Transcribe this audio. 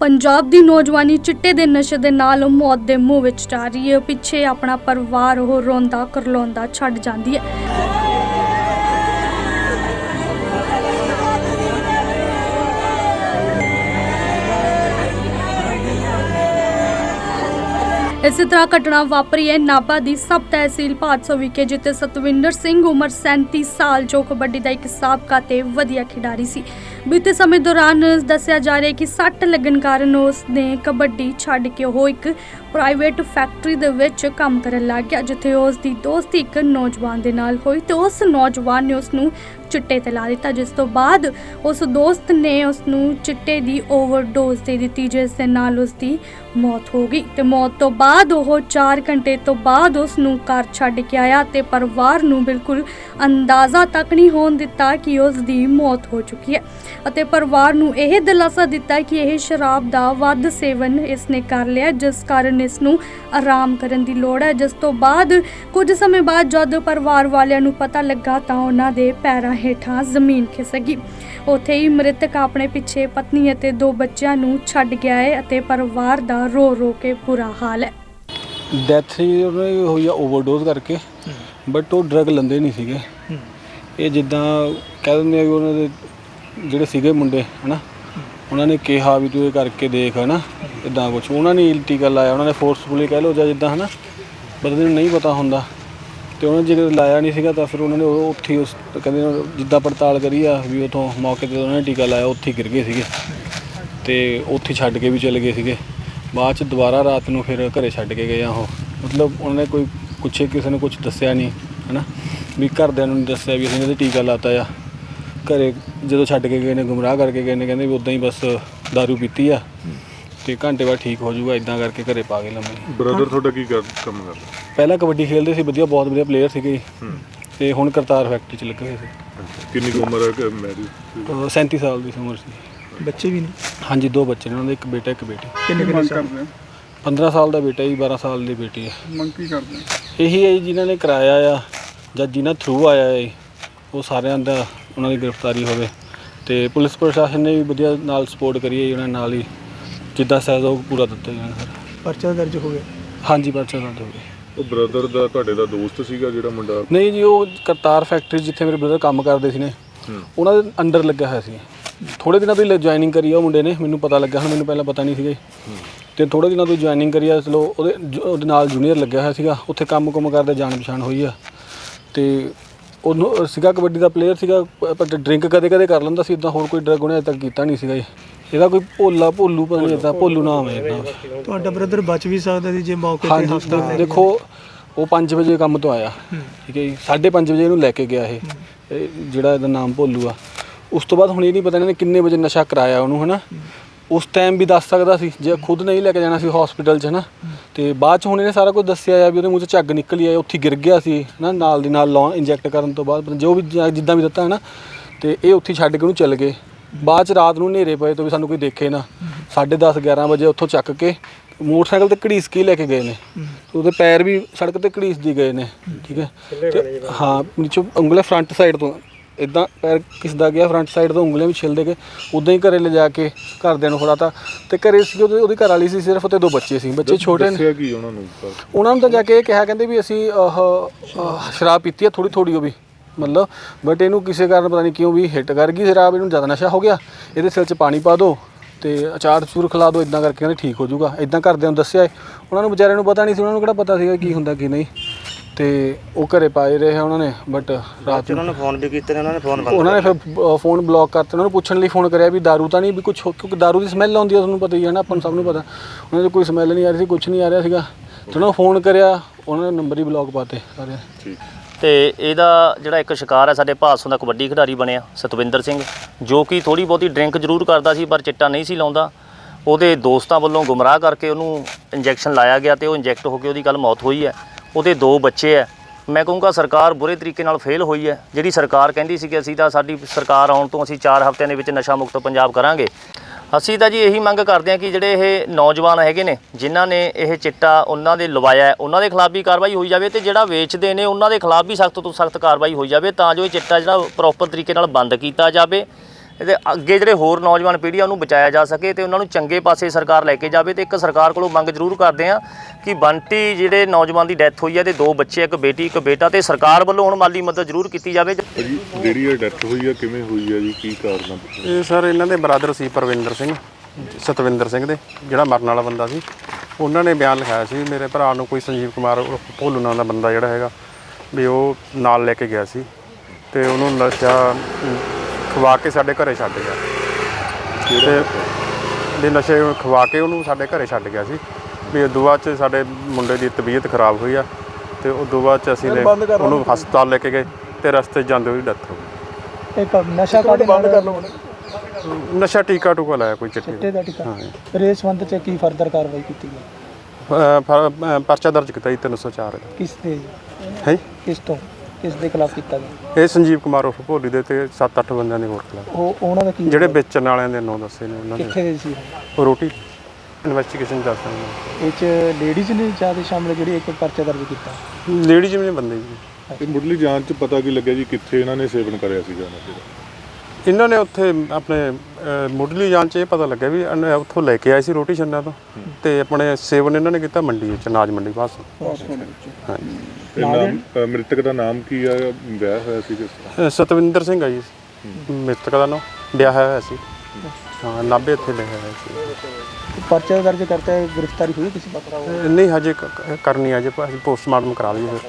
ਪੰਜਾਬ ਦੀ ਨੌਜਵਾਨੀ ਚਿੱਟੇ ਦੇ ਨਸ਼ੇ ਦੇ ਨਾਲ ਮੌਤ ਦੇ ਮੂੰਹ ਵਿੱਚ ਜਾ ਰਹੀ ਹੈ। ਪਿੱਛੇ ਆਪਣਾ ਪਰਿਵਾਰ ਉਹ ਰੋਂਦਾ, ਕਰਲਾਉਂਦਾ ਛੱਡ ਜਾਂਦੀ ਹੈ। ਇਸੇ ਤਰ੍ਹਾਂ ਘਟਨਾ ਵਾਪਰੀ ਹੈ। ਨਾਭਾ ਦੀ ਸਬ ਤਹਿਸੀਲ ਭਾਦਸੋ ਵਿਖੇ, ਜਿੱਥੇ ਸਤਵਿੰਦਰ ਸਿੰਘ ਉਮਰ 37 ਸਾਲ ਜੋ ਕਬੱਡੀ ਦਾ ਇੱਕ ਸਾਬਕਾ ਤੇ ਵਧੀਆ ਖਿਡਾਰੀ ਸੀ। ਬੀਤੇ ਸਮੇਂ ਦੌਰਾਨ ਦੱਸਿਆ ਜਾ ਰਿਹਾ ਕਿ ਸੱਟ ਲੱਗਣ ਕਾਰਨ ਉਸ ਨੇ ਕਬੱਡੀ ਛੱਡ ਕੇ ਉਹ ਇੱਕ ਪ੍ਰਾਈਵੇਟ ਫੈਕਟਰੀ ਦੇ ਵਿੱਚ ਕੰਮ ਕਰਨ ਲੱਗ ਗਿਆ, ਜਿੱਥੇ ਉਸ ਦੀ ਦੋਸਤੀ ਇੱਕ ਨੌਜਵਾਨ ਦੇ ਨਾਲ ਹੋਈ ਤੇ ਉਸ ਨੌਜਵਾਨ ਨੇ ਉਸ ਨੂੰ ਚਿੱਟੇ ਤੇ ਲਾ ਦਿੱਤਾ, ਜਿਸ ਤੋਂ ਬਾਅਦ ਉਸ ਦੋਸਤ ਨੇ ਉਸ ਨੂੰ ਚਿੱਟੇ ਦੀ ਓਵਰਡੋਜ਼ ਦੇ ਦਿੱਤੀ, ਜਿਸ ਦੇ ਨਾਲ ਉਸ ਦੀ ਮੌਤ ਹੋ ਗਈ। ਤੇ ਮੌਤ ਤੋਂ ਬਾਅਦ ਉਹ 4 ਘੰਟੇ ਤੋਂ ਬਾਅਦ ਉਸ ਨੂੰ ਘਰ ਛੱਡ ਕੇ ਆਇਆ ਤੇ ਪਰਿਵਾਰ ਨੂੰ ਬਿਲਕੁਲ ਅੰਦਾਜ਼ਾ ਤੱਕ ਨਹੀਂ ਹੋਣ ਦਿੱਤਾ ਕਿ ਉਸ ਦੀ ਮੌਤ ਹੋ ਚੁੱਕੀ ਹੈ। ਅਤੇ ਪਰਿਵਾਰ ਨੂੰ ਇਹ ਦਿਲਾਸਾ ਦਿੱਤਾ ਕਿ ਇਹ ਸ਼ਰਾਬ ਦਾ ਵੱਧ ਸੇਵਨ ਇਸ ਨੇ ਕਰ ਲਿਆ, ਜਿਸ ਕਾਰਨ ਇਸ ਨੂੰ ਆਰਾਮ ਕਰਨ ਦੀ ਲੋੜ ਹੈ। ਜਿਸ ਤੋਂ ਬਾਅਦ ਕੁਝ ਸਮੇਂ ਬਾਅਦ ਜਦ ਪਰਿਵਾਰ ਵਾਲਿਆਂ ਨੂੰ ਪਤਾ ਲੱਗਾ ਤਾਂ ਉਹਨਾਂ ਦੇ ਪੈਰਾਂ ਹੇਠਾਂ ਜ਼ਮੀਨ ਖਿਸਕ ਗਈ ਉੱਥੇ ਹੀ ਮ੍ਰਿਤਕ ਆਪਣੇ ਪਿੱਛੇ ਪਤਨੀ ਅਤੇ ਦੋ ਬੱਚਿਆਂ ਨੂੰ ਛੱਡ ਗਿਆ ਹੈ ਅਤੇ ਪਰਿਵਾਰ ਦਾ ਰੋ ਰੋ ਕੇ ਬੁਰਾ ਹਾਲ ਹੈ। ਡੈਥ ਹੀ ਉਹਨੇ ਹੋਈ ਆ ਓਵਰਡੋਜ਼ ਕਰਕੇ ਬਟ ਉਹ ਡਰਗ ਲੈਂਦੇ ਨਹੀਂ ਸੀਗੇ। ਇਹ ਜਿੱਦਾਂ ਕਹਿ ਦਿੰਦੇ ਆ ਵੀ ਉਹਨਾਂ ਦੇ ਜਿਹੜੇ ਸੀਗੇ ਮੁੰਡੇ ਹਨਾ? ਉਹਨਾਂ ਨੇ ਕਿਹਾ ਵੀ ਤੂੰ ਇਹ ਕਰਕੇ ਦੇਖ ਹਨਾ? ਇਦਾਂ ਕੁਝ ਉਹਨਾਂ ਨੇ ਟੀਕਾ ਲਾਇਆ ਉਹਨਾਂ ਨੇ ਫੋਰਸਫੁਲੀ ਕਹਿ ਲਓ ਜਾਂ ਜਿੱਦਾਂ ਹਨਾ? ਬੰਦੇ ਨੂੰ ਨਹੀਂ ਪਤਾ ਹੁੰਦਾ। ਤੇ ਉਹਨਾਂ ਨੇ ਜੇ ਲਾਇਆ ਨਹੀਂ ਸੀਗਾ ਤਾਂ ਫਿਰ ਉਹਨਾਂ ਨੇ ਉਹ ਉੱਥੇ ਹੀ ਉਸ ਕਹਿੰਦੇ ਨੇ ਜਿੱਦਾਂ ਪੜਤਾਲ ਕਰੀ ਆ ਵੀ ਉਥੋਂ ਮੌਕੇ ਤੇ ਉਹਨਾਂ ਨੇ ਟੀਕਾ ਲਾਇਆ, ਉੱਥੇ ਹੀ ਗਿਰ ਗਏ ਸੀਗੇ। ਤੇ ਉੱਥੇ ਛੱਡ ਕੇ ਵੀ ਚਲੇ ਗਏ ਸੀਗੇ। ਬਾਅਦ ਚ ਦੁਬਾਰਾ ਰਾਤ ਨੂੰ ਫਿਰ ਘਰੇ ਛੱਡ ਕੇ ਗਏ ਆ ਉਹ। ਮਤਲਬ ਉਹਨਾਂ ਨੇ ਕੋਈ ਪੁੱਛੇ ਕਿਸੇ ਨੇ ਕੁਝ ਦੱਸਿਆ ਨਹੀਂ, ਹਨਾ? ਵੀ ਘਰਦਿਆਂ ਨੂੰ ਨਹੀਂ ਦੱਸਿਆ ਵੀ ਅਸੀਂ ਇਹਦੇ ਟੀਕਾ ਲਾਤਾ ਆ। ਘਰੇ ਜਦੋਂ ਛੱਡ ਕੇ ਗਏ ਨੇ, ਗੁੰਮਰਾਹ ਕਰਕੇ ਗਏ ਨੇ, ਕਹਿੰਦੇ ਵੀ ਉਦਾਂ ਹੀ ਬਸ दारू ਪੀਤੀ ਆ। ਤੇ ਘੰਟੇ ਬਾਅਦ ਠੀਕ ਹੋ ਜਾਊਗਾ ਇਦਾਂ ਕਰਕੇ ਘਰੇ ਪਾ ਗਏ ਲੰਮੇ। ਬ੍ਰਦਰ ਤੁਹਾਡਾ ਕੀ ਕਰ ਕੰਮ ਕਰਦਾ ਪਹਿਲਾਂ ਕਬੱਡੀ ਖੇਡਦੇ ਸੀ ਵਧੀਆ ਬਹੁਤ ਵਧੀਆ ਪਲੇਅਰ ਸੀਗੇ। ਜੀ। ਹੂੰ। ਤੇ ਹੁਣ ਕਰਤਾਰ ਫੈਕਟਰੀ ਚ ਲੱਗੇ ਹੋਏ ਸੀ। ਅੱਛਾ। ਕਿੰਨੀ ਕੁ ਉਮਰ ਹੈ ਕਿ ਮੈਰਿਜ ਅਹ 37 ਸਾਲ ਦੀ ਉਮਰ ਸੀ। ਬੱਚੇ ਵੀ ਨੇ? ਹਾਂਜੀ ਦੋ ਬੱਚੇ ਨੇ ਉਹਨਾਂ ਦੇ ਇੱਕ ਬੇਟਾ ਇੱਕ ਬੇਟੀ। ਕਿੰਨੇ ਕਿੰਨੇ ਸਾਲ? 15 ਸਾਲ ਦਾ ਬੇਟਾ ਜੀ 12 ਸਾਲ ਦੀ ਬੇਟੀ ਹੈ। ਮੰਗ ਕੀ ਕਰਦੇ ਇਹੀ ਹੈ ਜੀ ਜਿਨ੍ਹਾਂ ਨੇ ਕਰਾਇਆ ਆ ਜਾਂ ਜਿਨ੍ਹਾਂ ਥਰੂ ਆਇਆ ਹੈ ਉਹ ਸਾਰਿਆਂ ਦਾ ਉਹਨਾਂ ਦੀ ਗ੍ਰਿਫਤਾਰੀ ਹੋਵੇ। ਤੇ ਪੁਲਿਸ ਪ੍ਰਸ਼ਾਸਨ ਨੇ ਵੀ ਵਧੀਆ ਨਾਲ ਸਪੋਰਟ ਕਰੀ ਹੈ ਜੀ, ਉਹਨਾਂ ਨਾਲ ਹੀ। ਜਿੱਦਾਂ ਸਹਿਯੋਗ ਪੂਰਾ ਦਿੱਤਾ ਜੀ ਉਹਨਾਂ ਨੇ ਸਾਰਾ? ਪਰਚਾ ਦਰਜ ਹੋ ਗਿਆ। ਹਾਂਜੀ ਪਰਚਾ ਦਰਜ ਹੋ ਗਿਆ। ਉਹ ਬ੍ਰਦਰ ਦਾ ਤੁਹਾਡੇ ਦਾ ਦੋਸਤ ਸੀਗਾ ਜਿਹੜਾ ਮੁੰਡਾ? ਨਹੀਂ ਜੀ ਉਹ ਕਰਤਾਰ ਫੈਕਟਰੀ ਜਿੱਥੇ ਮੇਰੇ ਬ੍ਰਦਰ ਕੰਮ ਕਰਦੇ ਸੀ ਨੇ ਹੂੰ। ਉਹਨਾਂ ਦੇ ਅੰਡਰ ਲੱਗਿਆ ਹੋਇਆ ਸੀ। ਥੋੜੇ ਦਿਨਾਂ ਤੋਂ ਹੀ ਜੁਆਇਨਿੰਗ ਕਰੀ ਆ ਉਹ ਮੁੰਡੇ ਨੇ ਮੈਨੂੰ ਪਤਾ ਲੱਗਾ ਹੁਣ ਮੈਨੂੰ ਪਹਿਲਾਂ ਪਤਾ ਨਹੀਂ ਸੀਗਾ। ਜੀ। ਤੇ ਥੋੜੇ ਦਿਨਾਂ ਤੋਂ ਜੁਆਇਨਿੰਗ ਕਰੀ ਆ ਚਲੋ ਉਹਦੇ ਜ- ਉਹਦੇ ਨਾਲ ਜੂਨੀਅਰ ਲੱਗਿਆ ਹੋਇਆ ਸੀਗਾ ਉੱਥੇ ਕੰਮ ਕੁਮ ਕਰਦੇ ਜਾਣ ਪਛਾਣ ਹੋਈ ਆ। ਤੇ ਉਹਨੂੰ ਸੀਗਾ ਕਬੱਡੀ ਦਾ ਪਲੇਅਰ ਸੀਗਾ ਪਰ ਡਰਿੰਕ ਕਦੇ ਕਦੇ ਕਰ ਲੈਂਦਾ ਸੀ ਇਦਾਂ ਹੋਰ ਕੋਈ ਡਰਗ ਉਹਨੇ ਅਜੇ ਤੱਕ ਕੀਤਾ ਨਹੀਂ ਸੀਗਾ ਜੀ। ਇਹਦਾ ਕੋਈ ਭੋਲਾ ਭੋਲੂ ਪਤਾ ਨਹੀਂ ਇਦਾਂ ਭੋਲੂ ਨਾਮ ਹੈ ਇਹਦਾ। ਤੁਹਾਡਾ ਬ੍ਰਦਰ ਬਚ ਵੀ ਸਕਦਾ ਸੀ ਜੇ ਮੌਕੇ ਤੇ ਹਾਂਜੀ ਹਸਪਤਾਲ ਦੇ- ਦੇਖੋ ਉਹ 5 ਵਜੇ ਕੰਮ ਤੋਂ ਆਇਆ। ਠੀਕ ਹੈ ਜੀ 5:30 ਵਜੇ ਇਹਨੂੰ ਲੈ ਕੇ ਗਿਆ ਇਹ। ਇਹ ਜਿਹੜਾ ਇਹਦਾ ਨਾਮ ਭੋਲੂ ਆ। ਉਸ ਤੋਂ ਬਾਅਦ ਹੁਣ ਇਹ ਨਹੀਂ ਪਤਾ ਇਹਨਾਂ ਨੇ ਕਿੰਨੇ ਵਜੇ ਨਸ਼ਾ ਕਰਾਇਆ ਉਹਨੂੰ ਹਨਾ? ਉਸ ਟਾਈਮ ਵੀ ਦੱਸ ਸਕਦਾ ਸੀ ਜੇ ਖੁਦ ਨਹੀਂ ਲੈ ਕੇ ਜਾਣਾ ਸੀ ਹਸਪੀਟਲ 'ਚ ਹਨਾ? ਤੇ ਬਾਅਦ 'ਚ ਹੁਣ ਇਹਨੇ ਸਾਰਾ ਕੁਝ ਦੱਸਿਆ ਆ ਵੀ ਉਹਦੇ ਮੂੰਹ 'ਚ ਝੱਗ ਨਿਕਲੀ ਆ ਉੱਥੇ ਗਿਰ ਗਿਆ ਸੀ ਹਨਾ? ਨਾਲ ਦੀ ਨਾਲ ਲੌਂ ਇੰਜੈਕਟ ਕਰਨ ਤੋਂ ਬਾਅਦ ਜੋ ਵੀ ਜ- ਜਿੱਦਾਂ ਵੀ ਦਿੱਤਾ ਹਨਾ? ਤੇ ਇਹ ਉੱਥੇ ਛੱਡ ਕੇ ਉਹਨੂੰ ਚੱਲ ਗਏ। ਬਾਅਦ 'ਚ ਰਾਤ ਨੂੰ ਹਨੇਰੇ ਪਏ ਤੋਂ ਵੀ ਸਾਨੂੰ ਕੋਈ ਦੇਖੇ ਨਾ। 10:30 11 ਵਜੇ ਉੱਥੋਂ ਚੱਕ ਕੇ ਮੋਟਰਸਾਈਕਲ ਤੇ ਘੜੀਸ ਕੇ ਲੈ ਕੇ ਗਏ ਨੇ। ਉਹਦੇ ਪੈਰ ਵੀ ਸੜਕ ਤੇ ਘੜੀਸਦੀ ਗਏ ਨੇ ਠੀਕ ਹੈ। ਤੇ ਹਾਂ ਨੀਚੋਂ ਉਂਗਲਾਂ ਫਰੰਟ ਸਾਈਡ ਤੋਂ ਇਦਾਂ ਪੈਰ ਕਿਸਦਾ ਗਿਆ ਫਰੰਟ ਸਾਈਡ ਤੋਂ ਉਂਗਲੀਆਂ ਵੀ ਛਿਲਦੇ ਗਏ। ਉਦਾਂ ਹੀ ਘਰੇ ਲਿਜਾ ਕੇ ਘਰਦਿਆਂ ਨੂੰ ਫੜਾਤਾ। ਤੇ ਘਰੇ ਸੀ ਉਹਦੇ ਉਹਦੀ ਘਰ ਵਾਲੀ ਸੀ ਸਿਰਫ ਤੇ ਦੋ ਬੱਚੇ ਸੀ ਬੱਚੇ ਛੋਟੇ ਨੇ। ਦੱਸਿਆ ਕੀ ਉਹਨਾਂ ਨੂੰ? ਤਾਂ? ਉਹਨਾਂ ਨੂੰ ਤਾਂ ਜਾ ਕੇ ਇਹ ਕਿਹਾ ਕਹਿੰਦੇ ਵੀ ਅਸੀਂ ਆਹ ਆਹ ਸ਼ਰਾਬ ਪੀਤੀ ਆ ਥੋੜੀ ਥੋੜੀ ਉਹ ਵੀ। ਮਤਲਬ ਬਟ ਇਹਨੂੰ ਕਿਸੇ ਕਾਰਨ ਪਤਾ ਨਹੀਂ ਕਿਉਂ ਵੀ ਹਿੱਟ ਕਰ ਗਈ ਸ਼ਰਾਬ ਇਹਨੂੰ ਜ਼ਿਆਦਾ ਨਸ਼ਾ ਹੋ ਗਿਆ ਇਹਦੇ ਸਿਰ 'ਚ ਪਾਣੀ ਪਾ ਦਿਓ ਤੇ ਅਚਾਰ ਚੂਰ ਖਿਲਾ ਦਿਓ ਇਦਾਂ ਕਰਕੇ ਕਹਿੰਦੇ ਠੀਕ ਹੋ ਜਾਊਗਾ ਇਦਾਂ ਘਰਦਿਆਂ ਨੂੰ ਦੱਸਿਆ ਏ। ਉਹਨਾਂ ਨੂੰ ਵਿਚਾਰਿਆਂ ਨੂੰ ਪਤਾ ਨਹੀਂ ਸੀ ਉਹਨਾਂ ਨੂੰ ਕਿਹੜਾ ਪਤਾ ਸੀਗਾ ਕੀ ਹੁੰਦਾ ਕੀ ਨਹੀਂ ਤੇ ਉਹ ਘਰੇ ਪਾਏ ਰਹੇ ਉਹਨਾਂ ਨੇ ਬਟ ਰਾਤ ਨੂੰ ਉਹਨਾਂ ਨੇ ਫੋਨ ਵੀ ਕੀਤੇ ਨੇ ਉਹਨਾਂ ਨੇ ਫੋਨ ਬੰਦ ਉਹਨਾਂ ਨੇ ਫਿਰ ਫੋਨ ਬਲੌਕ ਕਰਤੇ ਉਹਨਾਂ ਨੂੰ ਪੁੱਛਣ ਲਈ ਫੋਨ ਕਰਿਆ ਵੀ दारू ਤਾਂ ਨਹੀਂ ਵੀ ਕੁਝ ਕਿਉਂਕਿ दारू ਦੀ ਸਮੈਲ ਆਉਂਦੀ ਆ ਤੁਹਾਨੂੰ ਪਤਾ ਹੀ ਹੈ ਨਾ ਆਪਾਂ ਨੂੰ ਸਭ ਨੂੰ ਪਤਾ ਉਹਨਾਂ ਦੀ ਕੋਈ ਸਮੈਲ ਨਹੀਂ ਆ ਰਹੀ ਸੀ ਕੁਝ ਨਹੀਂ ਆ ਰਿਹਾ ਸੀਗਾ ਤੇ ਉਹਨਾਂ ਨੂੰ ਫੋਨ ਕਰਿਆ ਉਹਨਾਂ ਨੇ ਨੰਬਰ ਹੀ ਬਲੌਕ ਪਾਤੇ ਸਾਰੇ ਠੀਕ ਤੇ ਇਹਦਾ ਜਿਹੜਾ ਇੱਕ ਸ਼ਿਕਾਰ ਹੈ ਸਾਡੇ ਭਾਸੋਂ ਦਾ ਕਬੱਡੀ ਖਿਡਾਰੀ ਬਣਿਆ, ਸਤਵਿੰਦਰ ਸਿੰਘ, ਜੋ ਕਿ ਥੋੜੀ ਬਹੁਤੀ ਡਰਿੰਕ ਜ਼ਰੂਰ ਕਰਦਾ ਸੀ, ਪਰ ਚਿੱਟਾ ਨਹੀਂ ਸੀ ਲਾਉਂਦਾ। ਉਹਦੇ ਦੋਸਤਾਂ ਵੱਲੋਂ ਗੁੰਮਰਾਹ ਕਰਕੇ ਉਹਨੂੰ ਇੰਜੈਕਸ਼ਨ ਲਾਇਆ ਗਿਆ ਤੇ ਉਹ ਇੰਜੈਕਟ ਹੋ ਕੇ ਉਹਦੀ ਕੱਲ ਮੌਤ ਹੋਈ ਹੈ। ਉਹਦੇ ਦੋ ਬੱਚੇ ਹੈ। ਮੈਂ ਕਹੂੰਗਾ ਸਰਕਾਰ ਬੁਰੇ ਤਰੀਕੇ ਨਾਲ ਫੇਲ ਹੋਈ ਹੈ। ਜਿਹੜੀ ਸਰਕਾਰ ਕਹਿੰਦੀ ਸੀ ਕਿ ਅਸੀਂ ਤਾਂ ਸਾਡੀ ਸਰਕਾਰ ਆਉਣ ਤੋਂ ਅਸੀਂ 4 ਹਫ਼ਤਿਆਂ ਦੇ ਵਿੱਚ ਨਸ਼ਾ ਮੁਕਤ ਪੰਜਾਬ ਕਰਾਂਗੇ ਅਸੀਂ ਤਾਂ ਜੀ ਇਹੀ ਮੰਗ ਕਰਦੇ ਹਾਂ ਕਿ ਜਿਹੜੇ ਇਹ ਨੌਜਵਾਨ ਹੈਗੇ ਨੇ, ਜਿਨ੍ਹਾਂ ਨੇ ਇਹ ਚਿੱਟਾ ਉਹਨਾਂ ਦੇ ਲਵਾਇਆ ਉਹਨਾਂ ਦੇ ਖਿਲਾਫ ਵੀ ਕਾਰਵਾਈ ਹੋਈ ਜਾਵੇ ਤੇ ਜਿਹੜਾ ਵੇਚਦੇ ਨੇ ਉਹਨਾਂ ਦੇ ਖਿਲਾਫ ਵੀ ਸਖਤ ਤੋਂ ਸਖਤ ਕਾਰਵਾਈ ਹੋਈ ਜਾਵੇ ਤਾਂ ਜੋ ਇਹ ਚਿੱਟਾ ਜਿਹੜਾ ਪ੍ਰੋਪਰ ਤਰੀਕੇ ਨਾਲ ਬੰਦ ਕੀਤਾ ਜਾਵੇ। ਇਹਦੇ ਅੱਗੇ ਜਿਹੜੇ ਹੋਰ ਨੌਜਵਾਨ ਪੀੜ੍ਹੀ ਆ ਉਹਨੂੰ ਬਚਾਇਆ ਜਾ ਸਕੇ ਤੇ ਉਹਨਾਂ ਨੂੰ ਚੰਗੇ ਪਾਸੇ ਸਰਕਾਰ ਲੈ ਕੇ ਜਾਵੇ ਤੇ ਇੱਕ ਸਰਕਾਰ ਕੋਲੋਂ ਮੰਗ ਜ਼ਰੂਰ ਕਰਦੇ ਆ ਕਿ ਬੰਟੀ ਜਿਹੜੇ ਨੌਜਵਾਨ ਦੀ ਡੈਥ ਹੋਈ ਹੈ ਤੇ ਦੋ ਬੱਚੇ ਇੱਕ ਬੇਟੀ ਇੱਕ ਬੇਟਾ ਤੇ ਸਰਕਾਰ ਵੱਲੋਂ ਹੁਣ ਮਾਲੀ ਮਦਦ ਜ਼ਰੂਰ ਕੀਤੀ ਜਾਵੇ। ਭਾਜੀ ਜਿਹੜੀ ਇਹ ਡੈਥ ਹੋਈ ਆ ਕਿਵੇਂ ਹੋਈ ਆ ਜੀ? ਕੀ ਕਾਰਨ ਆ? ਇਹ ਸਰ ਇਹਨਾਂ ਦੇ ਬ੍ਰਦਰ ਸੀ ਪਰਵਿੰਦਰ ਸਿੰਘ ਸਤਵਿੰਦਰ ਸਿੰਘ ਦੇ ਜਿਹੜਾ ਮਰਨ ਵਾਲਾ ਬੰਦਾ ਸੀ। ਉਹਨਾਂ ਨੇ ਬਿਆਨ ਲਿਖਾਇਆ ਸੀ ਮੇਰੇ ਭਰਾ ਨੂੰ ਕੋਈ ਸੰਜੀਵ ਕੁਮਾਰ ਭੋਲੂ ਨਾਂ ਦਾ ਬੰਦਾ ਜਿਹੜਾ ਹੈਗਾ ਵੀ ਉਹ ਨਾਲ ਲੈ ਕੇ ਗਿਆ ਸੀ। ਤੇ ਉਹਨੂੰ ਨਸ਼ਾ ਖਵਾ ਕੇ ਸਾਡੇ ਘਰੇ ਛੱਡ ਗਿਆ। ਤੇ ਵੀ ਨਸ਼ੇ ਖਵਾ ਕੇ ਉਹਨੂੰ ਸਾਡੇ ਘਰੇ ਛੱਡ ਗਿਆ ਸੀ। ਵੀ ਉਦੋਂ ਬਾਅਦ ਚ ਸਾਡੇ ਮੁੰਡੇ ਦੀ ਤਬੀਅਤ ਖਰਾਬ ਹੋਈ ਆ ਤੇ ਉਦੋਂ ਬਾਅਦ ਚ ਅਸੀਂ ਨੇ ਉਹਨੂੰ ਹਸਪਤਾਲ ਲੈ ਕੇ ਗਏ ਤੇ ਰਸਤੇ ਜਾਂਦੇ ਉਹਦੀ ਡੈਥ ਹੋ ਗਈ। ਇੱਕ ਨਸ਼ਾ ਕਾਢੇ ਬੰਦ ਕਰ ਲਓ ਨਸ਼ਾ ਟੀਕਾ ਟੂਕਾ ਲਾਇਆ ਕੋਈ ਚਿੱਟੇ ਚਿੱਟੇ ਦਾ ਦਾ ਟਿਕਾ। ਹਾਂ। ਰੇਸ ਸੰਬੰਧ ਚ ਕੀ ਫਰਦਰ ਕਾਰਵਾਈ ਕੀਤੀ ਗਈ? ਫਰ- ਪਰਚਾ ਦਰਜ ਕੀਤਾ ਜੀ 304 ਦਾ ਕਿਸ ਤੇ? ਹੈ? ਕਿਸ ਤੋਂ? ਕਿਸ ਦੇ ਖਿਲਾਫ ਕੀਤਾ ਗਿਆ? ਇਹ ਸੰਜੀਵ ਕੁਮਾਰ ਉਰਫ ਭੋਲੀ ਦੇ ਤੇ 7-8 ਬੰਦਿਆਂ ਦੇ ਹੋਰ ਖਿਲਾਫ। ਉਹ ਉਹਨਾਂ ਦਾ ਕੀ ਜਿਹੜੇ ਵੇਚਣ ਵਾਲਿਆਂ ਦੇ ਨਾਂ ਦੱਸੇ ਨੇ ਉਹਨਾਂ ਕਿੱਥੇ ਦੇ ਦੇ ਸੀ ਉਹ? ਰੋਟੀ ਇਨਵੈਸਟੀਗੇਸ਼ਨ ਚੱਲ ਰਹੀ ਇਹ ਚ ਲੇਡੀਜ਼ ਨੇ ਜ਼ਿਆਦਾ ਸ਼ਾਮਲ ਜਿਹੜੀ ਇੱਕ ਪਰਚਾ ਦਰਜ ਕੀਤਾ? ਲੇਡੀ ਜਿਵੇਂ ਬੰਦੇ ਜੀ ਇਹ ਮੁੱਢਲੀ ਜਾਂਚ ਚ ਪਤਾ ਕੀ ਲੱਗਿਆ ਜੀ ਕਿੱਥੇ ਇਹਨਾਂ ਨੇ ਸੇਵਨ ਕਰਿਆ ਸੀਗਾ ਨਸ਼ੇ ਦਾ ਇਹਨਾਂ ਨੇ ਉੱਥੇ ਆਪਣੇ ਅ, ਮੁੱਢਲੀ ਜਾਂਚ 'ਚ ਇਹ ਪਤਾ ਲੱਗਿਆ ਵੀ ਇਹਨੇ ਉੱਥੋਂ ਲੈ ਕੇ ਆਏ ਸੀ ਰੋਟੀ ਛੰਨਾ ਤੋਂ ਤੇ ਆਪਣੇ ਸੇਵਨ ਇਹਨਾਂ ਨੇ ਕੀਤਾ ਮੰਡੀ ਵਿੱਚ ਅਨਾਜ ਮੰਡੀ ਪਾਸ ਹਾਂਜੀ। ਤੇ ਨਾਮ ਅ, ਮ੍ਰਿਤਕ ਦਾ ਨਾਮ ਕੀ ਆ? ਵਿਆਹ ਹੋਇਆ ਸੀ ਕਿਸ ਤਰ੍ਹਾਂ? ਸਤਵਿੰਦਰ ਸਿੰਘ ਆ ਜੀ। ਮਿਸਤਕ ਦਾ ਨਾਮ। ਵਿਆਹ ਹੋਇਆ ਸੀ। ਹਾਂ ਨਾਭੇ ਇੱਥੇ ਲਿਖਿਆ ਹੋਇਆ ਸੀ। ਪਰਚਾ ਦਰਜ ਕਰਤਾ ਹੈ ਗ੍ਰਿਫਤਾਰੀ ਹੋਈ ਕਿਸੇ ਪਕੜਾ ਨਹੀਂ ਹਜੇ ਕ- ਕ- ਕਰਨੀ ਆ ਜੇ ਪੋਸਟਮਾਰਟਮ ਕਰਾ ਲਈਏ ਫਿਰ।